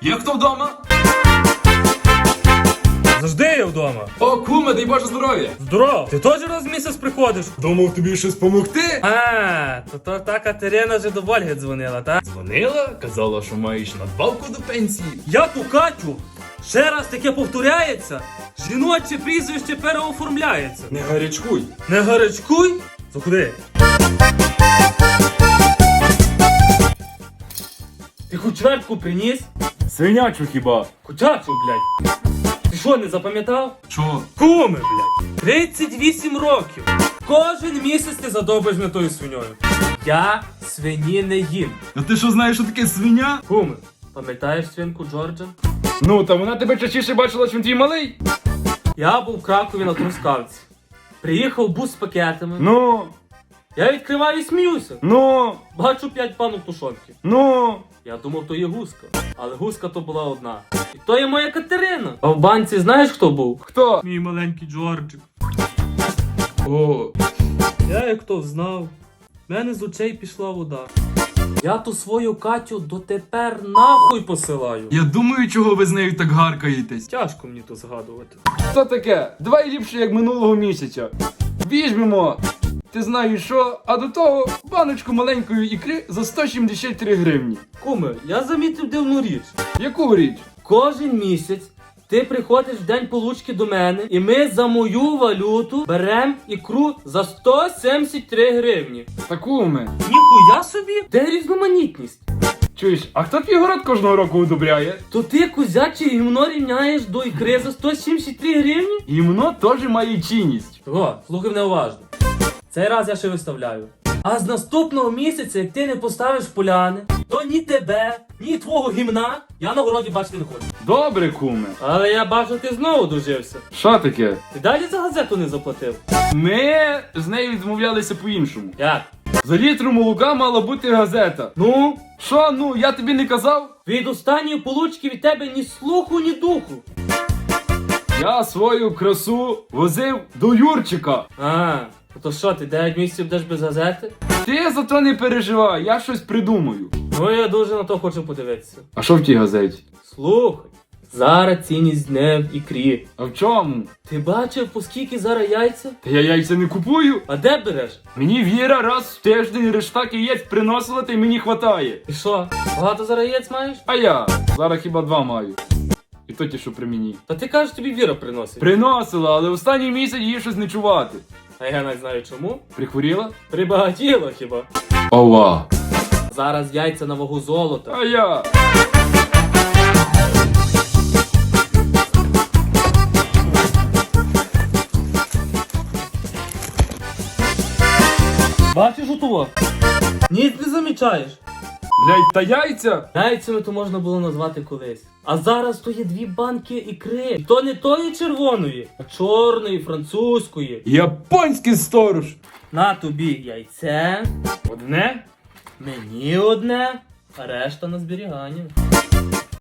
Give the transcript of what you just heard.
Є хто вдома? Завжди я вдома. О, куме, дай Боже здоров'я! Здоров! Ти теж раз в місяць приходиш? Думав тобі щось помогти? А, то, то та Катерина вже до Вольги дзвонила, так? Дзвонила, казала, що маєш надбавку до пенсії. Я ту Катю! Ще раз таке повторяється, жіноче прізвище переоформляється. Не гарячкуй. Не гарячкуй? Заходи. Ти хоч чвертку приніс? Свинячу хіба? Кучачу, блядь. Ти що, не запам'ятав? Чого? Куми, блядь. 38 років. Кожен місяць ти задобиш мене тою свиньою. Я свині не їм. А ти що знаєш, що таке свиня? Куми, пам'ятаєш свинку Джорджа? Ну, та вона тебе частіше бачила, чим твій малий. Я був в Кракові на Трускавці. Приїхав бус з пакетами. Ну, Я відкриваю і сміюся. ну, Бачу п'ять панок тушонки. ну. Я думав, то є гуска. Але гуска то була одна. І то є моя Катерина. А в банці знаєш хто був? Хто? Мій маленький Джорджик. О, Я як то взнав, в мене з очей пішла вода. Я ту свою Катю дотепер нахуй посилаю. я думаю, чого ви з нею так гаркаєтесь. Тяжко мені то згадувати. Що таке? Давай ліпше, як минулого місяця. Візьмемо, ти знаєш що, а до того баночку маленької ікри за 173 гривні. Куме, я замітив дивну річ. Яку річ? Кожен місяць ти приходиш в день получки до мене, і ми за мою валюту беремо ікру за 173 гривні. Таку ми. Ніхуя собі! Де різноманітність? Чуєш, а хто твій город кожного року одобряє? То ти кузяче гімно рівняєш до ікри за 173 гривні? Гімно теж має чинність. О, слухай мене уважно. Цей раз я ще виставляю. А з наступного місяця, як ти не поставиш поляни, то ні тебе, ні твого гімна я на городі бачити не хочу. Добре, куме. Але я бачу, ти знову дожився. Що таке? Ти далі за газету не заплатив? Ми з нею відмовлялися по-іншому. Як? За літру молока мала бути газета. Ну, Що, ну, я тобі не казав? від останньої получки від тебе ні слуху, ні духу. Я свою красу возив до Юрчика. А, то що, ти 9 місяців будеш без газети? Ти за то не переживай, я щось придумаю. Ну я дуже на то хочу подивитися. А що в тій газеті? Слухай, зараз цінність дне в ікрі. А в чому? Ти бачив, по скільки зараз яйця? Та я яйця не купую. А де береш? Мені Віра раз в тиждень рештак яєць приносила, та й мені хватає. І що? Багато зараз яєць маєш? А я зараз хіба два маю. І то ті, що при мені. Та ти кажеш, тобі віра приносить. Приносила, але останній місяць її щось не чувати. А я не знаю чому. Прихворіла? Прибагатіло хіба. Ова. Зараз яйця на вагу золота. А я. Бачиш отого? Ні, не замічаєш. Блять, та яйця? Яйцями то можна було назвати колись. А зараз то є дві банки ікри. І то не тої червоної, а чорної, французької. Японський сторож. На тобі яйце, Одне? мені одне, а решта на зберігання.